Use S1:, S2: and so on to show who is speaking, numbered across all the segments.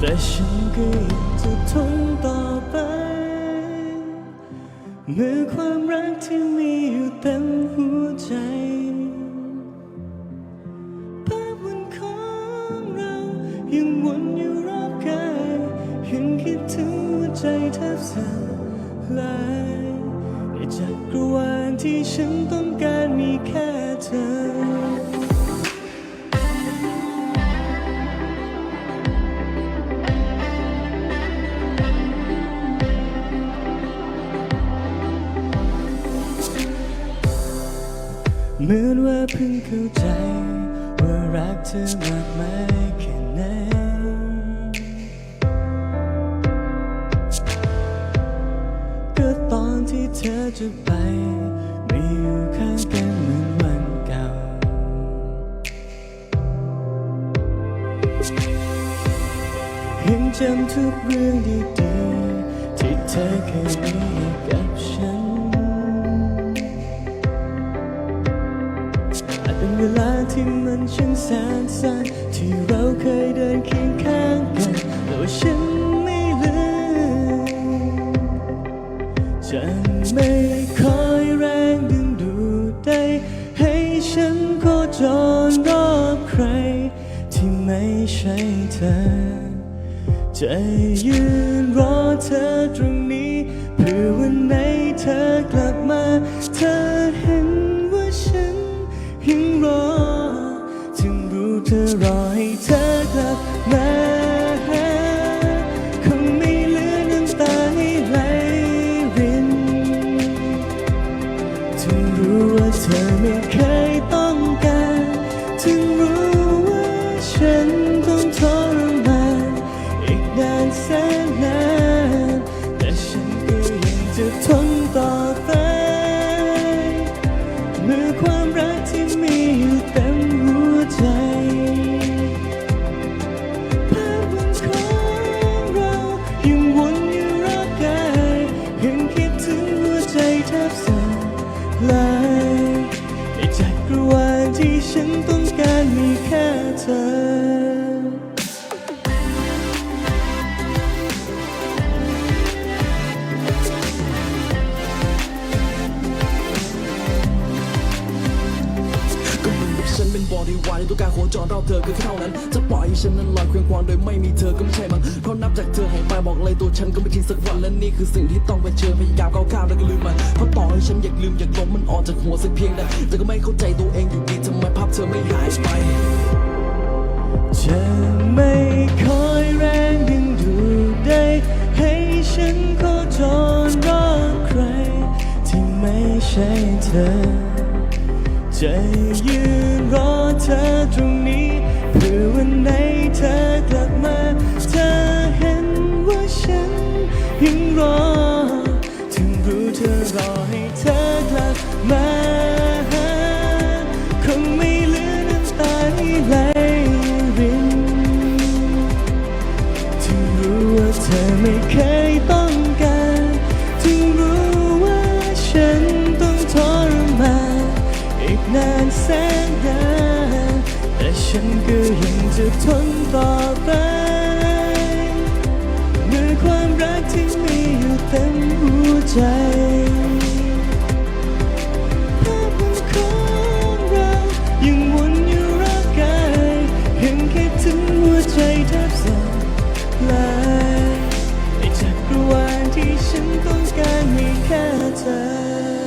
S1: แต่ฉันก็ยังจะทนต่อไป เมื่อความรักที่มีอยู่เต็มหัวใจภาพวันของเรายังวนอยู่รอบกายยังคิดถึงหัวใจแทบสลายในจักรวาลที่ฉันต้องการมีแค่เธอ เหมือนว่าเพิ่งเข้าใจ ว่ารักเธอมากมายแค่ไหนก็ตอนที่เธอจะไป ไม่อยู่ข้างกันเหมือนวันเก่า ยังจำทุกเรื่องดีๆที่เธอเคยมีกับฉัน เป็นเวลาที่มันช่างแสนสั้นที่เราเคยเดินเคียงข้างกันแต่ว่าฉันไม่ลืมจะไม่คอยแรงดึงดูดได้ให้ฉันโคจรรอบใคร ที่ไม่ใช่เธอ จะยืนรอเธอตรงนี้เพื่อวันไหนเธอกลับมา ลยในจักรวาลที่ฉันต้องการมีแค่เธอ
S2: ฉันเป็นบริวารในตัวการโคจรรอบเธอก็แค่เท่านั้น จะปล่อยให้ฉันนั้นลอยเคว้งคว้างโดยไม่มีเธอก็ไม่ใช่มั้งเพราะนับจากเธอหายไปบอกเลยตัวฉันก็ไม่ทิ้งสักวันและนี่คือสิ่งที่ต้องเผชิญพยายามก้าวข้ามแล้วก็ลืมมันเพราะต่อให้ฉันอยากลืมอยากลบมันออกจากหัวสักเพียงใดแต่ก็ไม่เข้าใจตัวเองอยู่ดีทำไมภาพเธอไม่หายไป
S1: จะไม่คอยแรงดึงดูดได้ให้ฉันโคจรรอใครที่ไม่ใช่เธอ จะยืนรอเธอตรงนี้เพื่อวันไหนเธอกลับมา เธอเห็นว่าฉันยังรอ ถึงรู้เธอรอให้เธอกลับมา จะทนต่อไปเมื่อความรักที่มีอยู่เต็มหัวใจภาพันของเรายังวนอยู่รอบกายยังคิดถึงหัวใจแทบสลายในจักรวาลที่ฉันต้องการมีแค่เธอ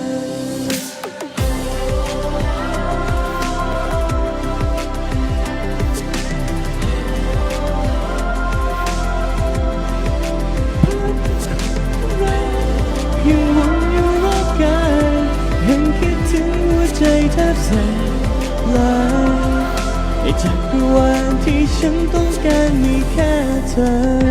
S1: แทบแสลายในจักรวาลที่ฉันต้องการมีแค่เธอ